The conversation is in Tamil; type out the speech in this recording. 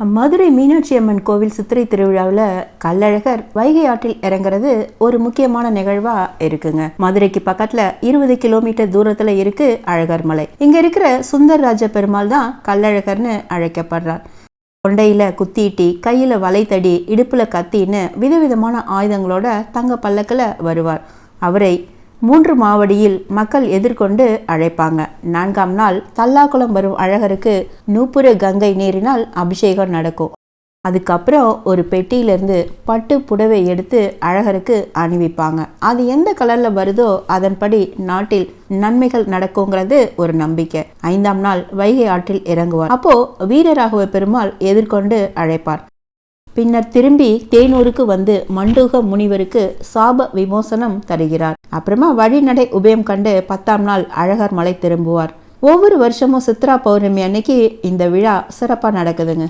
மதுரை மீனாட்சி அம்மன் கோவில் சித்திரை திருவிழாவில் கள்ளழகர் வைகை ஆற்றில் இறங்குறது ஒரு முக்கியமான நிகழ்வா இருக்குங்க. மதுரைக்கு பக்கத்துல இருபது கிலோமீட்டர் தூரத்துல இருக்கு அழகர் மலை. இங்க இருக்கிற சுந்தர்ராஜ பெருமாள் தான் கள்ளழகர்னு அழைக்கப்படுறார். கொண்டையில குத்திட்டி கையில வலைத்தடி இடுப்புல கத்தின்னு விதவிதமான ஆயுதங்களோட தங்க பல்லக்கில் வருவார். அவரை மூன்று மாவடியில் மக்கள் எதிர்கொண்டு அழைப்பாங்க. நான்காம் நாள் தல்லாக்குளம் வரும் அழகருக்கு நூப்புர கங்கை நீரினால் அபிஷேகம் நடக்கும். அதுக்கப்புறம் ஒரு பெட்டியிலேருந்து பட்டு புடவை எடுத்து அழகருக்கு அணிவிப்பாங்க. அது எந்த கலரில் வருதோ அதன்படி நாட்டில் நன்மைகள் நடக்குங்கிறது ஒரு நம்பிக்கை. ஐந்தாம் நாள் வைகை ஆற்றில் இறங்குவார். அப்போ வீரராகவ பெருமாள் எதிர்கொண்டு அழைப்பார். பின்னர் திரும்பி தேனூருக்கு வந்து மண்டூக முனிவருக்கு சாப விமோசனம் தருகிறார். அப்புறமா வழிநடை உபயம் கண்டு பத்தாம் நாள் அழகர் மலை திரும்புவார். ஒவ்வொரு வருஷமும் சித்ரா பௌர்ணமி அன்னைக்கு இந்த விழா சிறப்பாக நடக்குதுங்க.